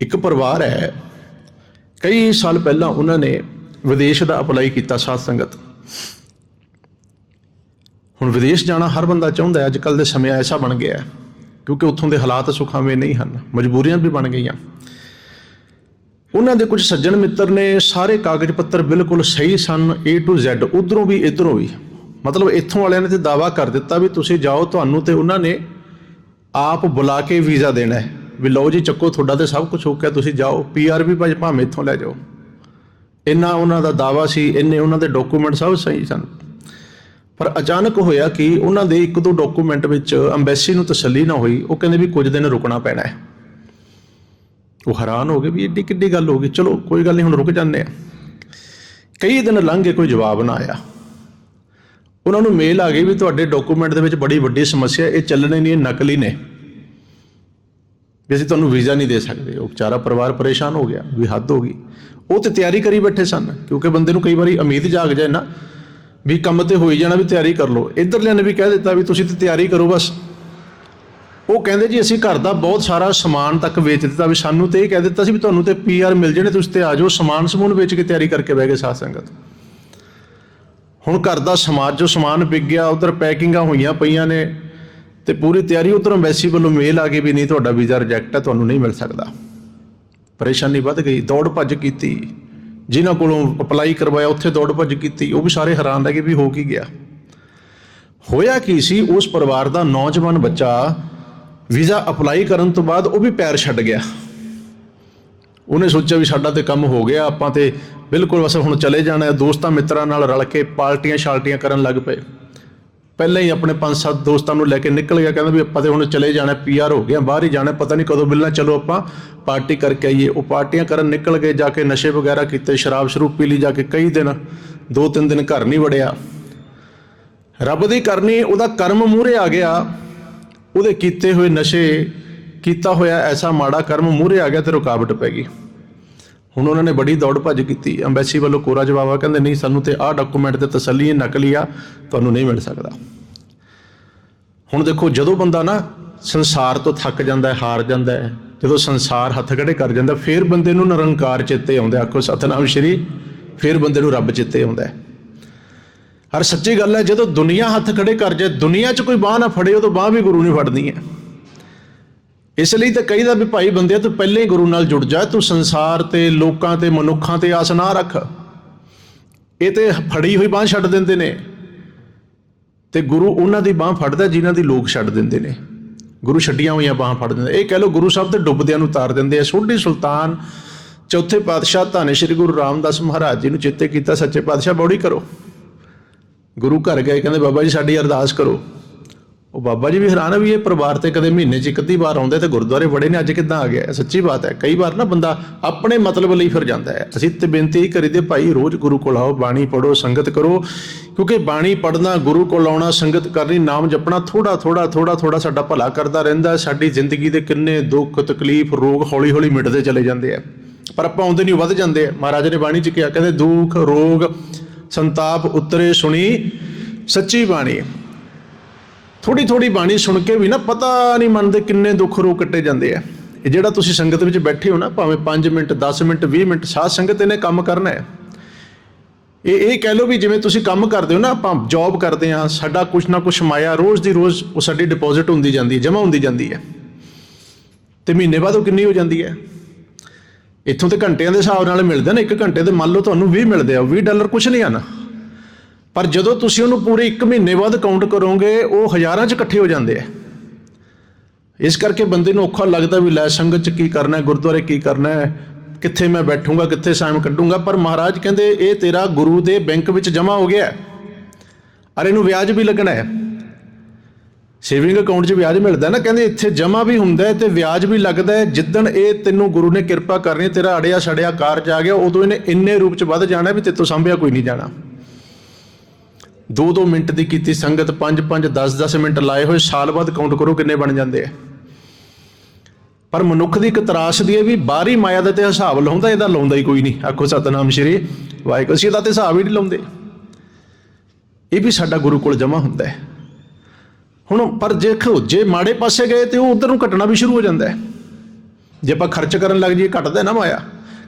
ਇੱਕ ਪਰਿਵਾਰ ਹੈ। ਕਈ ਸਾਲ ਪਹਿਲਾਂ ਉਹਨਾਂ ਨੇ ਵਿਦੇਸ਼ ਦਾ ਅਪਲਾਈ ਕੀਤਾ ਸਾਧ ਸੰਗਤ। ਹੁਣ ਵਿਦੇਸ਼ ਜਾਣਾ ਹਰ ਬੰਦਾ ਚਾਹੁੰਦਾ ਹੈ ਅੱਜ ਕੱਲ ਦੇ ਸਮੇਂ ਐਸਾ ਬਣ ਗਿਆ ਹੈ, ਕਿਉਂਕਿ ਉੱਥੋਂ ਦੇ ਹਾਲਾਤ ਸੁਖਾਵੇਂ ਨਹੀਂ ਹਨ, ਮਜਬੂਰੀਆਂ ਵੀ ਬਣ ਗਈਆਂ। ਉਹਨਾਂ ਦੇ ਕੁਝ ਸੱਜਣ ਮਿੱਤਰ ਨੇ ਸਾਰੇ ਕਾਗਜ਼ ਪੱਤਰ ਬਿਲਕੁਲ ਸਹੀ ਸਨ, A to Z, ਉਧਰੋਂ ਵੀ, ਇਧਰੋਂ ਵੀ। ਮਤਲਬ ਇੱਥੋਂ ਵਾਲਿਆਂ ਨੇ ਤੇ ਦਾਵਾ ਕਰ ਦਿੱਤਾ ਵੀ ਤੁਸੀਂ ਜਾਓ, ਤੁਹਾਨੂੰ ਤੇ ਉਹਨਾਂ ਨੇ ਆਪ ਬੁਲਾ ਕੇ ਵੀਜ਼ਾ ਦੇਣਾ ਹੈ। ਵੀ ਲਓ ਜੀ, ਚੱਕੋ ਤੁਹਾਡਾ ਤੇ ਸਭ ਕੁਝ ਹੋ ਗਿਆ ਤੁਸੀਂ ਜਾਓ। ਪੀਆਰ ਵੀ ਭਾਵੇਂ ਭਾਵੇਂ ਇੱਥੋਂ ਲੈ ਜਾਓ। ਇੰਨਾ ਉਹਨਾਂ ਦਾ ਦਾਵਾ ਸੀ, ਇੰਨੇ ਉਹਨਾਂ ਦੇ ਡਾਕੂਮੈਂਟ ਸਭ ਸਹੀ ਸਨ। ਪਰ ਅਚਾਨਕ ਹੋਇਆ ਕਿ ਉਹਨਾਂ ਦੇ ਇੱਕ ਦੋ ਡਾਕੂਮੈਂਟ ਵਿੱਚ ਐਮਬੈਸੀ ਨੂੰ ਤਸੱਲੀ ਨਾ ਹੋਈ, ਉਹ ਕਹਿੰਦੇ ਵੀ ਕੁਝ ਦਿਨ ਰੁਕਣਾ ਪੈਣਾ ਹੈ। ਉਹ ਹੈਰਾਨ ਹੋ ਗਏ ਵੀ ਏਡੀ ਕਿੱਡੀ ਗੱਲ ਹੋ ਗਈ। ਚਲੋ, ਕੋਈ ਗੱਲ ਨਹੀਂ, ਹੁਣ ਰੁਕ ਜਾਂਦੇ ਆ ਕਈ ਦਿਨ ਲੰਘ ਗਏ ਕੋਈ ਜਵਾਬ ਨਾ ਆਇਆ। ਉਹਨਾਂ ਨੂੰ ਮੇਲ ਆ ਗਈ ਵੀ ਤੁਹਾਡੇ ਡਾਕੂਮੈਂਟ ਦੇ ਵਿੱਚ ਬੜੀ ਵੱਡੀ ਸਮੱਸਿਆ ਇਹ ਚੱਲਣੇ ਨਹੀਂ, ਇਹ ਨਕਲੀ ਨੇ। ਵੀ ਅਸੀਂ ਤੁਹਾਨੂੰ ਵੀਜ਼ਾ ਨਹੀਂ ਦੇ ਸਕਦੇ। ਉਹ ਵਿਚਾਰਾ ਪਰਿਵਾਰ ਪਰੇਸ਼ਾਨ ਹੋ ਗਿਆ, ਵੀ ਹੱਦ ਹੋ ਗਈ। ਉਹ ਤੇ ਤਿਆਰੀ ਕਰੀ ਬੈਠੇ ਸਨ, ਕਿਉਂਕਿ ਬੰਦੇ ਨੂੰ ਕਈ ਵਾਰੀ ਉਮੀਦ ਜਾਗ ਜਾਏ ਨਾ, ਵੀ ਕੰਮ ਤੇ ਹੋਈ ਜਾਣਾ ਵੀ ਤਿਆਰੀ ਕਰ ਲਓ। ਇਧਰਲਿਆਂ ਨੇ ਵੀ ਕਹਿ ਦਿੱਤਾ ਵੀ ਤੁਸੀਂ ਤੇ ਤਿਆਰੀ ਕਰੋ ਬਸ। ਉਹ ਕਹਿੰਦੇ ਜੀ, ਅਸੀਂ ਘਰ ਦਾ ਬਹੁਤ ਸਾਰਾ ਸਮਾਨ ਤੱਕ ਵੇਚ ਦਿੱਤਾ ਵੀ ਸਾਨੂੰ ਤੇ ਇਹ ਕਹਿ ਦਿੱਤਾ ਸੀ ਵੀ ਤੁਹਾਨੂੰ ਤੇ ਪੀਆਰ ਮਿਲ ਜਾਣੇ, ਤੁਸੀਂ ਤੇ ਆ ਜਾਓ, ਸਮਾਨ ਸਮੂਨ ਵੇਚ ਕੇ ਤਿਆਰੀ ਕਰਕੇ ਬਹਿ ਗਏ ਸਾਧ ਸੰਗਤ। ਹੁਣ ਘਰ ਦਾ ਸਮਾਜ, ਜੋ ਸਮਾਨ ਵਿਕ ਗਿਆ, ਉਧਰ ਪੈਕਿੰਗਾਂ ਹੋਈਆਂ ਪਈਆਂ ਨੇ ਤੇ ਪੂਰੀ ਤਿਆਰੀ ਉਧਰੋਂ ਐਮਬੈਸੀ ਵੱਲੋਂ ਮੇਲ ਆ ਗਈ ਵੀ ਨਹੀਂ, ਤੁਹਾਡਾ ਵੀਜ਼ਾ ਰਿਜੈਕਟ ਹੈ, ਤੁਹਾਨੂੰ ਨਹੀਂ ਮਿਲ ਸਕਦਾ। ਪਰੇਸ਼ਾਨੀ ਵੱਧ ਗਈ, ਦੌੜ ਭੱਜ ਕੀਤੀ। ਜਿਨ੍ਹਾਂ ਕੋਲੋਂ ਅਪਲਾਈ ਕਰਵਾਇਆ, ਉੱਥੇ ਦੌੜ ਭੱਜ ਕੀਤੀ। ਉਹ ਵੀ ਸਾਰੇ ਹੈਰਾਨ ਰਹਿ ਗਏ ਵੀ ਹੋ ਕੀ ਗਿਆ। ਹੋਇਆ ਕੀ ਸੀ, ਉਸ ਪਰਿਵਾਰ ਦਾ ਨੌਜਵਾਨ ਬੱਚਾ ਵੀਜ਼ਾ ਅਪਲਾਈ ਕਰਨ ਤੋਂ ਬਾਅਦ ਉਹ ਵੀ ਪੈਰ ਛੱਡ ਗਿਆ। ਉਹਨੇ ਸੋਚਿਆ ਵੀ ਸਾਡਾ ਤੇ ਕੰਮ ਹੋ ਗਿਆ, ਆਪਾਂ ਤੇ ਬਿਲਕੁਲ ਬਸ ਹੁਣ ਚਲੇ ਜਾਣਾ ਦੋਸਤਾਂ ਮਿੱਤਰਾਂ ਨਾਲ ਰਲ ਕੇ ਪਾਰਟੀਆਂ ਸ਼ਾਲਟੀਆਂ ਕਰਨ ਲੱਗ ਪਏ। ਪਹਿਲਾਂ ਹੀ ਆਪਣੇ ਪੰਜ ਸੱਤ ਦੋਸਤਾਂ ਨੂੰ ਲੈ ਕੇ ਨਿਕਲ ਗਿਆ, ਕਹਿੰਦਾ ਵੀ ਆਪਾਂ ਤੇ ਹੁਣ ਚਲੇ ਜਾਣਾ ਪੀਆਰ ਹੋ ਗਿਆ ਬਾਹਰ ਹੀ ਜਾਣਾ, ਪਤਾ ਨਹੀਂ ਕਦੋਂ ਮਿਲਣਾ, ਚਲੋ ਆਪਾਂ ਪਾਰਟੀ ਕਰਕੇ ਆਈਏ। ਉਹ ਪਾਰਟੀਆਂ ਕਰਨ ਨਿਕਲ ਗਏ, ਜਾ ਕੇ ਨਸ਼ੇ ਵਗੈਰਾ ਕੀਤੇ, ਸ਼ਰਾਬ ਸ਼ਰੂਬ ਪੀ ਲਈ, ਜਾ ਕੇ ਕਈ ਦਿਨ, ਦੋ ਤਿੰਨ ਦਿਨ ਘਰ ਨਹੀਂ ਵੜਿਆ। ਰੱਬ ਦੀ ਕਰਨੀ, ਉਹਦਾ ਕਰਮ ਮੂਹਰੇ ਆ ਗਿਆ, ਉਹਦੇ ਕੀਤੇ ਹੋਏ ਨਸ਼ੇ, ਕੀਤਾ ਹੋਇਆ ਐਸਾ ਮਾੜਾ ਕਰਮ ਮੂਹਰੇ ਆ ਗਿਆ ਤੇ ਰੁਕਾਵਟ ਪੈ ਗਈ। ਹੁਣ ਉਹਨਾਂ ਨੇ ਬੜੀ ਦੌੜ ਭੱਜ ਕੀਤੀ। ਐਮਬੈਸੀ ਵੱਲੋਂ ਕੋਰਾ ਜਵਾਬ ਆ ਕਹਿੰਦੇ, ਨਹੀਂ, ਸਾਨੂੰ ਤੇ ਆਹ ਡਾਕੂਮੈਂਟ ਤੇ ਤਸੱਲੀ ਹੈ, ਨਕਲੀ ਆ, ਤੁਹਾਨੂੰ ਨਹੀਂ ਮਿਲ ਸਕਦਾ। ਹੁਣ ਦੇਖੋ, ਜਦੋਂ ਬੰਦਾ ਨਾ ਸੰਸਾਰ ਤੋਂ ਥੱਕ ਜਾਂਦਾ ਹੈ, ਹਾਰ ਜਾਂਦਾ ਹੈ, ਜਦੋਂ ਸੰਸਾਰ ਹੱਥ ਖੜੇ ਕਰ ਜਾਂਦਾ, ਫਿਰ ਬੰਦੇ ਨੂੰ ਨਿਰੰਕਾਰ ਚੇਤੇ ਆਉਂਦਾ ਆਖੋ, ਸਤਨਾਮ ਸ਼੍ਰੀ, ਫਿਰ ਬੰਦੇ ਨੂੰ ਰੱਬ ਚੇਤੇ ਆਉਂਦਾ ਹੈ। ਹਰ ਸੱਚੀ ਗੱਲ ਹੈ, ਜਦੋਂ ਦੁਨੀਆ ਹੱਥ ਖੜੇ ਕਰ ਜਾਏ, ਦੁਨੀਆ 'ਚ ਕੋਈ ਬਾਹ ਨਾ ਫੜੇ ਉਹ ਤਾਂ ਬਾਹ ਵੀ ਗੁਰੂ ਨੇ ਫੜਨੀ ਹੈ। ਇਸ ਲਈ ਤਾਂ ਕਹੀਦਾ ਵੀ ਭਾਈ ਬੰਦਿਆ ਤੂੰ ਪਹਿਲੇ ਹੀ ਗੁਰੂ ਨਾਲ ਜੁੜ ਜਾ, ਤੂੰ ਸੰਸਾਰ ਤੇ ਲੋਕਾਂ ਤੇ ਮਨੁੱਖਾਂ ਤੇ ਆਸ ਨਾ ਰੱਖ। ਇਹ ਤੇ ਫੜੀ ਹੋਈ ਬਾਹ ਛੱਡ ਦਿੰਦੇ ਨੇ। ਤੇ ਗੁਰੂ ਉਹਨਾਂ ਦੀ ਬਾਹ ਫੜਦਾ ਜਿਨ੍ਹਾਂ ਦੀ ਲੋਕ ਛੱਡ ਦਿੰਦੇ ਨੇ। ਗੁਰੂ ਛੱਡੀਆਂ ਹੋਈਆਂ ਬਾਹਾਂ ਫੜ ਦਿੰਦੇ ਇਹ ਕਹਿ ਲਓ ਗੁਰੂ ਸਾਹਿਬ ਤੇ ਡੁੱਬਦਿਆਂ ਨੂੰ ਤਾਰ ਦਿੰਦੇ ਆ। ਸੋਢੀ ਸੁਲਤਾਨ ਚੌਥੇ ਪਾਤਸ਼ਾਹ ਧੰਨ ਸ਼੍ਰੀ ਗੁਰੂ ਰਾਮਦਾਸ ਮਹਾਰਾਜ ਜੀ ਨੂੰ ਚਿੱਤੇ ਕੀਤਾ, ਸੱਚੇ ਪਾਤਸ਼ਾਹ ਬੌੜੀ ਕਰੋ। ਗੁਰੂ ਘਰ ਗਏ, ਕਹਿੰਦੇ, ਬਾਬਾ ਜੀ, ਸਾਡੀ ਅਰਦਾਸ ਕਰੋ। ਉਹ ਬਾਬਾ ਜੀ ਵੀ ਹੈਰਾਨ ਆ ਵੀ ਇਹ ਪਰਿਵਾਰ ਤੇ ਕਦੇ ਮਹੀਨੇ 'ਚ ਇੱਕ ਅੱਧੀ ਵਾਰ ਆਉਂਦੇ ਤੇ ਗੁਰਦੁਆਰੇ ਬੜੇ ਨੇ, ਅੱਜ ਕਿੱਦਾਂ ਆ ਗਿਆ? ਇਹ ਸੱਚੀ ਬਾਤ ਹੈ। ਕਈ ਵਾਰ ਨਾ ਬੰਦਾ ਆਪਣੇ ਮਤਲਬ ਲਈ ਫਿਰ ਜਾਂਦਾ ਹੈ। ਅਸੀਂ ਤੇ ਬੇਨਤੀ ਹੀ ਕਰੀਦੇ ਭਾਈ ਰੋਜ਼ ਗੁਰੂ ਕੋਲ ਆਓ, ਬਾਣੀ ਪੜੋ ਸੰਗਤ ਕਰੋ। ਕਿਉਂਕਿ ਬਾਣੀ ਪੜਨਾ ਗੁਰੂ ਕੋਲ ਆਉਣਾ, ਸੰਗਤ ਕਰਨੀ, ਨਾਮ ਜਪਣਾ ਥੋੜਾ ਥੋੜਾ ਥੋੜਾ ਥੋੜਾ ਸਾਡਾ ਭਲਾ ਕਰਦਾ ਰਹਿੰਦਾ। ਸਾਡੀ ਜ਼ਿੰਦਗੀ ਦੇ ਕਿੰਨੇ ਦੁੱਖ, ਤਕਲੀਫ, ਰੋਗ ਹੌਲੀ ਹੌਲੀ ਮਿਟਦੇ ਚਲੇ ਜਾਂਦੇ ਆ। ਪਰ ਆਪਾਂ ਆਉਂਦੇ ਨਹੀਂ ਵੱਧ ਜਾਂਦੇ ਆ। ਮਹਾਰਾਜ ਨੇ ਬਾਣੀ 'ਚ ਕਿਹਾ, ਕਹਿੰਦੇ ਦੁੱਖ, ਰੋਗ, ਸੰਤਾਪ, ਉਤਰੇ, ਸੁਣੀ, ਸੱਚੀ ਬਾਣੀ। ਥੋੜੀ ਥੋੜੀ ਬਾਣੀ ਸੁਣ ਕੇ ਵੀ ਨਾ ਪਤਾ ਨਹੀਂ ਮਨ ਦੇ ਕਿੰਨੇ ਦੁੱਖ ਰੋ ਕੱਟੇ ਜਾਂਦੇ ਆ। ਇਹ ਜਿਹੜਾ ਤੁਸੀਂ ਸੰਗਤ ਵਿੱਚ ਬੈਠੇ ਹੋ ਨਾ, ਭਾਵੇਂ 5 ਮਿੰਟ 10 ਮਿੰਟ 20 ਮਿੰਟ, ਸਾਧ ਸੰਗਤ ਇਹਨੇ ਕੰਮ ਕਰਨਾ ਹੈ। ਇਹ ਇਹ ਕਹਿ ਲਓ ਵੀ ਜਿਵੇਂ ਤੁਸੀਂ ਕੰਮ ਕਰਦੇ ਹੋ ਨਾ, ਆਪਾਂ ਜੌਬ ਕਰਦੇ ਆ ਸਾਡਾ ਕੁਛ ਨਾ ਕੁਛ ਮਾਇਆ ਰੋਜ਼ ਦੀ ਰੋਜ਼ ਉਹ ਸਾਡੀ ਡਿਪੋਜ਼ਿਟ ਹੁੰਦੀ ਜਾਂਦੀ ਹੈ, ਜਮ੍ਹਾਂ ਹੁੰਦੀ ਜਾਂਦੀ ਹੈ। ਤੇ ਮਹੀਨੇ ਬਾਅਦ ਉਹ ਕਿੰਨੀ ਹੋ ਜਾਂਦੀ ਹੈ? ਇੱਥੋਂ ਤੇ ਘੰਟਿਆਂ ਦੇ ਹਿਸਾਬ ਨਾਲ ਮਿਲਦੇ ਨੇ, ਇੱਕ ਘੰਟੇ ਦੇ ਮੰਨ ਲਓ ਤੁਹਾਨੂੰ 20 ਮਿਲਦੇ ਆ 20 ਡਾਲਰ ਕੁਛ ਨਹੀਂ ਆਣਾ। ਪਰ ਜਦੋਂ ਤੁਸੀਂ ਉਹਨੂੰ ਪੂਰੇ 1 ਮਹੀਨੇ ਬਾਅਦ ਕਾਊਂਟ ਕਰੋਗੇ, ਉਹ ਹਜ਼ਾਰਾਂ 'ਚ ਇਕੱਠੇ ਹੋ ਜਾਂਦੇ ਆ। ਇਸ ਕਰਕੇ ਬੰਦੇ ਨੂੰ ਔਖਾ ਲੱਗਦਾ ਵੀ ਲੈ ਸੰਗਤ 'ਚ ਕੀ ਕਰਨਾ ਹੈ, ਗੁਰਦੁਆਰੇ ਕੀ ਕਰਨਾ ਹੈ, ਕਿੱਥੇ ਮੈਂ ਬੈਠੂੰਗਾ, ਕਿੱਥੇ ਟਾਈਮ ਕੱਢੂੰਗਾ। ਪਰ ਮਹਾਰਾਜ ਕਹਿੰਦੇ, ਇਹ ਤੇਰਾ ਗੁਰੂ ਦੇ ਬੈਂਕ ਵਿੱਚ ਜਮ੍ਹਾਂ ਹੋ ਗਿਆ ਹੈ। ਅਰੇ ਇਹਨੂੰ ਵਿਆਜ ਵੀ ਲੱਗਣਾ ਹੈ। ਸੇਵਿੰਗ ਅਕਾਊਂਟ 'ਚ ਵਿਆਜ ਮਿਲਦਾ ਨਾ, ਕਹਿੰਦੇ ਇੱਥੇ ਜਮ੍ਹਾਂ ਵੀ ਹੁੰਦਾ ਹੈ ਤੇ ਵਿਆਜ ਵੀ ਲੱਗਦਾ ਹੈ। ਜਿੱਦਣ ਇਹ ਤੈਨੂੰ ਗੁਰੂ ਨੇ ਕਿਰਪਾ ਕਰਨੀ, ਤੇਰਾ ਅੜਿਆ ਛੜਿਆ ਕਾਰਜ ਆ ਗਿਆ, ਉਦੋਂ ਇਹਨੇ ਇੰਨੇ ਰੂਪ 'ਚ ਵੱਧ ਜਾਣਾ ਵੀ ਤੇਤੋਂ ਸੰਭਿਆ ਕੋਈ ਨਹੀਂ ਜਾਣਾ। 2-2 ਮਿੰਟ ਦੀ ਕੀਤੀ ਸੰਗਤ 5-5 10-10 ਮਿੰਟ ਲਾਏ ਹੋਏ, ਸਾਲ ਬਾਅਦ ਕਾਊਂਟ ਕਰੋ ਕਿੰਨੇ ਬਣ ਜਾਂਦੇ ਆ। ਪਰ ਮਨੁੱਖ ਦੀ ਇੱਕ ਤਰਾਸ ਦੀ ਹੈ ਵੀ ਬਾਹਰੀ ਮਾਇਆ ਦਾ ਤੇ ਹਿਸਾਬ ਲਾਉਂਦਾ, ਇਹਦਾ ਲਾਉਂਦਾ ਹੀ ਕੋਈ ਨਹੀਂ। ਆਖੋ ਸਤਨਾਮ ਸ਼੍ਰੀ ਵਾਹਿਗੁਰੂ, ਅਸੀਂ ਇਹਦਾ ਤੇ ਹਿਸਾਬ ਹੀ ਨਹੀਂ ਲਾਉਂਦੇ। ਇਹ ਵੀ ਸਾਡਾ ਗੁਰੂ ਕੋਲ ਜਮਾ ਹੁੰਦਾ ਹੈ। ਹੁਣ ਪਰ ਜੇ ਖੋ, ਜੇ ਮਾੜੇ ਪਾਸੇ ਗਏ ਤੇ ਉਹ ਉਧਰ ਨੂੰ ਘਟਣਾ ਵੀ ਸ਼ੁਰੂ ਹੋ ਜਾਂਦਾ ਹੈ। ਜੇ ਆਪਾਂ ਖਰਚ ਕਰਨ ਲੱਗ ਜਾਈਏ, ਘਟਦਾ ਨਾ ਮਾਇਆ।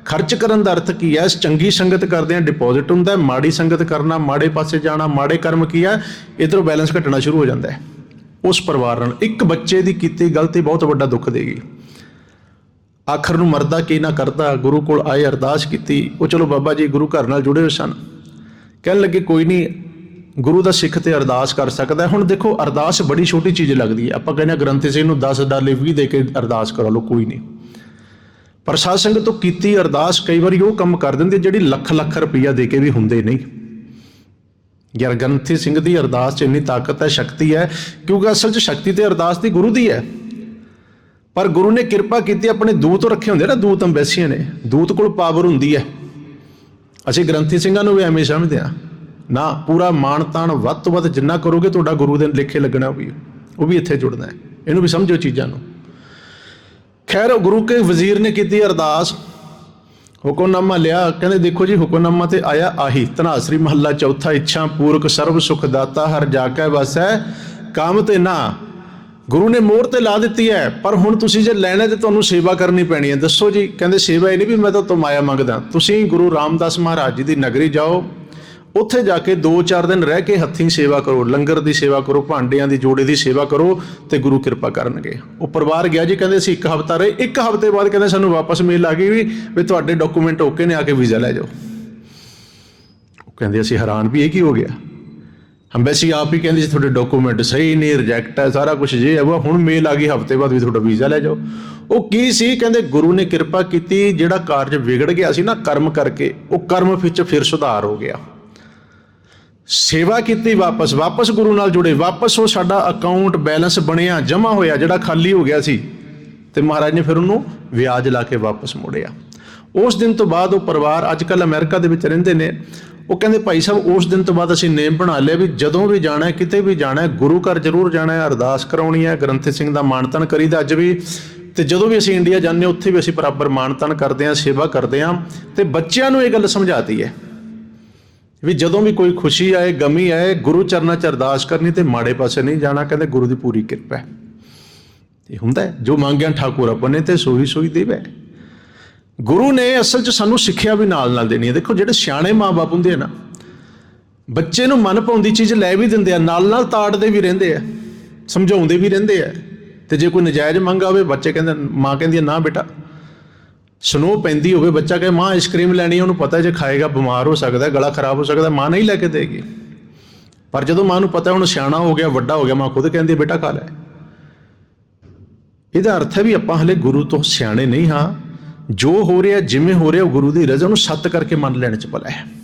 ਖਰਚ ਕਰਨ ਦਾ ਅਰਥ ਕੀ ਹੈ? ਚੰਗੀ ਸੰਗਤ ਕਰਦੇ ਆ ਡਿਪੋਜ਼ਿਟ ਹੁੰਦਾ ਮਾੜੀ ਸੰਗਤ ਕਰਨਾ, ਮਾੜੇ ਪਾਸੇ ਜਾਣਾ, ਮਾੜੇ ਕਰਮ ਕੀ ਹੈ? ਇਧਰੋਂ ਬੈਲੈਂਸ ਘਟਣਾ ਸ਼ੁਰੂ ਹੋ ਜਾਂਦਾ ਹੈ। ਉਸ ਪਰਿਵਾਰ ਨਾਲ ਇੱਕ ਬੱਚੇ ਦੀ ਕੀਤੀ ਗਲਤੀ ਬਹੁਤ ਵੱਡਾ ਦੁੱਖ ਦੇਗੀ। ਆਖਰ ਨੂੰ ਮਰਦਾ ਕੀ ਨਾ ਕਰਦਾ, ਗੁਰੂ ਕੋਲ ਆਏ ਅਰਦਾਸ ਕੀਤੀ, ਉਹ ਚਲੋ ਬਾਬਾ ਜੀ ਗੁਰੂ ਘਰ ਨਾਲ ਜੁੜੇ ਹੋਏ ਸਨ। ਕਹਿਣ ਲੱਗੇ, ਕੋਈ ਨਹੀਂ, ਗੁਰੂ ਦਾ ਸਿੱਖ ਤੇ ਅਰਦਾਸ ਕਰ ਸਕਦਾ ਹੁਣ ਦੇਖੋ, ਅਰਦਾਸ ਬੜੀ ਛੋਟੀ ਚੀਜ਼ ਲੱਗਦੀ ਹੈ। ਆਪਾਂ ਕਹਿੰਦੇ ਹਾਂ, ਗ੍ਰੰਥੀ ਸਿੰਘ ਨੂੰ 10 ਲਈ 20 ਦੇ ਕੇ ਅਰਦਾਸ ਕਰਾ ਲਓ, ਕੋਈ ਨਹੀਂ। ਪ੍ਰਸਾਦ ਸਿੰਘ ਤੋਂ ਕੀਤੀ ਅਰਦਾਸ ਕਈ ਵਾਰੀ ਉਹ ਕੰਮ ਕਰ ਦਿੰਦੀ ਜਿਹੜੀ ਲੱਖ ਲੱਖ ਰੁਪਈਆ ਦੇ ਕੇ ਵੀ ਹੁੰਦੇ ਨਹੀਂ। ਯਾਰ ਗ੍ਰੰਥੀ ਸਿੰਘ ਦੀ ਅਰਦਾਸ 'ਚ ਇੰਨੀ ਤਾਕਤ ਹੈ, ਸ਼ਕਤੀ ਹੈ, ਕਿਉਂਕਿ ਅਸਲ 'ਚ ਸ਼ਕਤੀ ਤੇ ਅਰਦਾਸ ਦੀ ਗੁਰੂ ਦੀ ਹੈ। ਪਰ ਗੁਰੂ ਨੇ ਕਿਰਪਾ ਕੀਤੀ, ਆਪਣੇ ਦੂਤ ਰੱਖੇ ਹੁੰਦੇ ਨਾ, ਦੂਤ ਅੰਬੈਸੀਆਂ ਨੇ, ਦੂਤ ਕੋਲ ਪਾਵਰ ਹੁੰਦੀ ਹੈ। ਅਸੀਂ ਗ੍ਰੰਥੀ ਸਿੰਘਾਂ ਨੂੰ ਵੀ ਐਵੇਂ ਸਮਝਦੇ ਆ ਨਾ, ਪੂਰਾ ਮਾਣ ਤਾਣ ਵੱਧ ਤੋਂ ਵੱਧ ਜਿੰਨਾ ਕਰੋਗੇ ਤੁਹਾਡਾ ਗੁਰੂ ਦੇ ਲੇਖੇ ਲੱਗਣਾ ਵੀ, ਉਹ ਵੀ ਇੱਥੇ ਜੁੜਦਾ ਹੈ। ਇਹਨੂੰ ਵੀ ਸਮਝੋ ਚੀਜ਼ਾਂ ਨੂੰ। ਖੈਰ ਗੁਰੂ ਕੇ ਵਜ਼ੀਰ ਨੇ ਕੀਤੀ ਅਰਦਾਸ। ਹੁਕਮਨਾਮਾ ਲਿਆ, ਕਹਿੰਦੇ ਦੇਖੋ ਜੀ, ਹੁਕਮਨਾਮਾ ਤੇ ਆਇਆ ਆਹੀ, ਧਨਾਸਰੀ ਮਹੱਲਾ ਚੌਥਾ, ਇੱਛਾ ਪੂਰਕ ਸਰਬ ਸੁਖ ਦਾਤਾ, ਹਰ ਜਾ ਕੇ ਵਸੈ ਕੰਮ ਤੇ ਨਾ। ਗੁਰੂ ਨੇ ਮੋਹਰ ਤੇ ਲਾ ਦਿੱਤੀ ਹੈ, ਪਰ ਹੁਣ ਤੁਸੀਂ ਜੇ ਲੈਣਾ ਤੇ ਤੁਹਾਨੂੰ ਸੇਵਾ ਕਰਨੀ ਪੈਣੀ ਹੈ। ਦੱਸੋ ਜੀ, ਕਹਿੰਦੇ ਸੇਵਾ ਇਹ ਨਹੀਂ ਵੀ ਮੈਂ ਤਾਂ ਤੋਂ ਮਾਇਆ ਮੰਗਦਾ। ਤੁਸੀਂ ਗੁਰੂ ਰਾਮਦਾਸ ਮਹਾਰਾਜ ਜੀ ਦੀ ਨਗਰੀ ਜਾਓ। ਉੱਥੇ ਜਾ ਕੇ 2-4 ਦਿਨ ਰਹਿ ਕੇ ਹੱਥੀਂ ਸੇਵਾ ਕਰੋ, ਲੰਗਰ ਦੀ ਸੇਵਾ ਕਰੋ, ਭਾਂਡਿਆਂ ਦੀ, ਜੋੜੇ ਦੀ ਸੇਵਾ ਕਰੋ ਤੇ ਗੁਰੂ ਕਿਰਪਾ ਕਰਨਗੇ। ਉਹ ਪਰਿਵਾਰ ਗਿਆ ਜੀ, ਕਹਿੰਦੇ ਅਸੀਂ ਇੱਕ ਹਫ਼ਤਾ ਰਹੇ। ਇੱਕ ਹਫ਼ਤੇ ਬਾਅਦ ਕਹਿੰਦੇ ਸਾਨੂੰ ਵਾਪਸ ਮੇਲ ਆ ਗਈ ਵੀ ਵੀ ਤੁਹਾਡੇ ਡਾਕੂਮੈਂਟ ਓਕੇ ਨੇ, ਆ ਕੇ ਵੀਜ਼ਾ ਲੈ ਜਾਓ। ਉਹ ਕਹਿੰਦੇ ਅਸੀਂ ਹੈਰਾਨ ਵੀ, ਇਹ ਕੀ ਹੋ ਗਿਆ? ਅੰਬੈਸੀ ਆਪ ਹੀ ਕਹਿੰਦੀ ਸੀ, ਤੁਹਾਡੇ ਡਾਕੂਮੈਂਟ ਸਹੀ ਨਹੀਂ ਰਿਜੈਕਟ ਹੈ, ਸਾਰਾ ਕੁਝ ਜੇ ਹੈ। ਉਹ ਹੁਣ ਮੇਲ ਆ ਗਈ, ਹਫ਼ਤੇ ਬਾਅਦ ਵੀ ਤੁਹਾਡਾ ਵੀਜ਼ਾ ਲੈ ਜਾਓ। ਉਹ ਕੀ ਸੀ, ਕਹਿੰਦੇ ਗੁਰੂ ਨੇ ਕਿਰਪਾ ਕੀਤੀ, ਜਿਹੜਾ ਕਾਰਜ ਵਿਗੜ ਗਿਆ ਸੀ ਨਾ, ਕਰਮ ਕਰਕੇ, ਉਹ ਕਰਮ ਵਿੱਚ ਫਿਰ ਸੁਧਾਰ ਹੋ ਗਿਆ। ਸੇਵਾ ਕੀਤੀ ਵਾਪਸ ਵਾਪਸ ਗੁਰੂ ਨਾਲ ਜੁੜੇ, ਵਾਪਸ ਉਹ ਸਾਡਾ ਅਕਾਊਂਟ ਬੈਲੈਂਸ ਬਣਿਆ, ਜਮ੍ਹਾਂ ਹੋਇਆ, ਜਿਹੜਾ ਖਾਲੀ ਹੋ ਗਿਆ ਸੀ। ਤੇ ਮਹਾਰਾਜ ਨੇ ਫਿਰ ਉਹਨੂੰ ਵਿਆਜ ਲਾ ਕੇ ਵਾਪਸ ਮੋੜਿਆ। ਉਸ ਦਿਨ ਤੋਂ ਬਾਅਦ ਉਹ ਪਰਿਵਾਰ ਅੱਜ ਕੱਲ ਅਮਰੀਕਾ ਦੇ ਵਿੱਚ ਰਹਿੰਦੇ ਨੇ, ਉਹ ਕਹਿੰਦੇ, ਭਾਈ ਸਾਹਿਬ, ਉਸ ਦਿਨ ਤੋਂ ਬਾਅਦ ਅਸੀਂ ਨੇਮ ਬਣਾ ਲਿਆ ਵੀ ਜਦੋਂ ਵੀ ਜਾਣਾ ਹੈ ਕਿਤੇ ਵੀ ਜਾਣਾ ਹੈ ਗੁਰੂ ਘਰ ਜ਼ਰੂਰ ਜਾਣਾ ਹੈ, ਅਰਦਾਸ ਕਰਾਉਣੀ ਹੈ, ਗ੍ਰੰਥ ਸਿੰਘ ਦਾ ਮਾਨਤਨ ਕਰੀਦਾ ਅੱਜ ਵੀ। ਤੇ ਜਦੋਂ ਵੀ ਅਸੀਂ ਇੰਡੀਆ ਜਾਂਦੇ ਹਾਂ, ਉੱਥੇ ਵੀ ਅਸੀਂ ਬਰਾਬਰ ਮਾਨਤਨ ਕਰਦੇ ਹਾਂ, ਸੇਵਾ ਕਰਦੇ ਹਾਂ। ਤੇ ਬੱਚਿਆਂ ਨੂੰ ਇਹ ਗੱਲ ਸਮਝਾਤੀ ਹੈ ਵੀ ਜਦੋਂ ਵੀ ਕੋਈ ਖੁਸ਼ੀ ਆਏ ਗਮੀ ਆਏ ਗੁਰੂ ਚਰਨਾਂ 'ਚ ਅਰਦਾਸ ਕਰਨੀ ਤੇ ਮਾੜੇ ਪਾਸੇ ਨਹੀਂ ਜਾਣਾ ਕਹਿੰਦੇ ਗੁਰੂ ਦੀ ਪੂਰੀ ਕਿਰਪਾ ਹੈ। ਇਹ ਹੁੰਦਾ ਜੋ ਮੰਗਿਆ ਠਾਕੁਰ ਆਪਣੇ ਤੇ ਸੋਈ ਸੋਈ ਦੇਵੇ ਗੁਰੂ ਨੇ ਅਸਲ 'ਚ ਸਾਨੂੰ ਸਿੱਖਿਆ ਵੀ ਨਾਲ ਨਾਲ ਦੇਣੀ ਹੈ। ਦੇਖੋ ਜਿਹੜੇ ਸਿਆਣੇ ਮਾਪੇ ਹੁੰਦੇ ਆ ਨਾ ਬੱਚੇ ਨੂੰ ਮਨ ਪਾਉਂਦੀ ਚੀਜ਼ ਲੈ ਵੀ ਦਿੰਦੇ ਆ ਨਾਲ ਨਾਲ ਤਾੜਦੇ ਵੀ ਰਹਿੰਦੇ ਆ ਸਮਝਾਉਂਦੇ ਵੀ ਰਹਿੰਦੇ ਆ। ਤੇ ਜੇ ਕੋਈ ਨਜਾਇਜ਼ ਮੰਗ ਆਵੇ ਬੱਚੇ ਕਹਿੰਦੇ ਮਾਂ ਕਹਿੰਦੀ ਹੈ, ਨਾ ਬੇਟਾ ਸਨੋ ਪੈਂਦੀ ਹੋਵੇ, ਬੱਚਾ ਕਹੇ, ਮਾਂ ਆਈਸਕ੍ਰੀਮ ਲੈਣੀ ਹੈ ਉਹਨੂੰ ਪਤਾ ਜੇ ਖਾਏਗਾ, ਬਿਮਾਰ ਹੋ ਸਕਦਾ, ਗਲਾ ਖਰਾਬ ਹੋ ਸਕਦਾ, ਮਾਂ ਨਹੀਂ ਲੈ ਕੇ ਦੇਗੀ। ਪਰ ਜਦੋਂ ਮਾਂ ਨੂੰ ਪਤਾ ਹੈ ਹੁਣ ਸਿਆਣਾ ਹੋ ਗਿਆ, ਵੱਡਾ ਹੋ ਗਿਆ, ਮਾਂ ਖੁਦ ਕਹਿੰਦੀ ਬੇਟਾ, ਖਾ ਲੈ। ਇਹਦਾ ਅਰਥ ਹੈ ਵੀ ਆਪਾਂ ਹਲੇ ਗੁਰੂ ਤੋਂ ਸਿਆਣੇ ਨਹੀਂ ਹਾਂ। ਜੋ ਹੋ ਰਿਹਾ, ਜਿਵੇਂ ਹੋ ਰਿਹਾ, ਉਹ ਗੁਰੂ ਦੀ ਰਜ਼ਾ ਨੂੰ ਸੱਤ ਕਰਕੇ ਮੰਨ ਲੈਣ ਚ ਭਲਾ ਹੈ।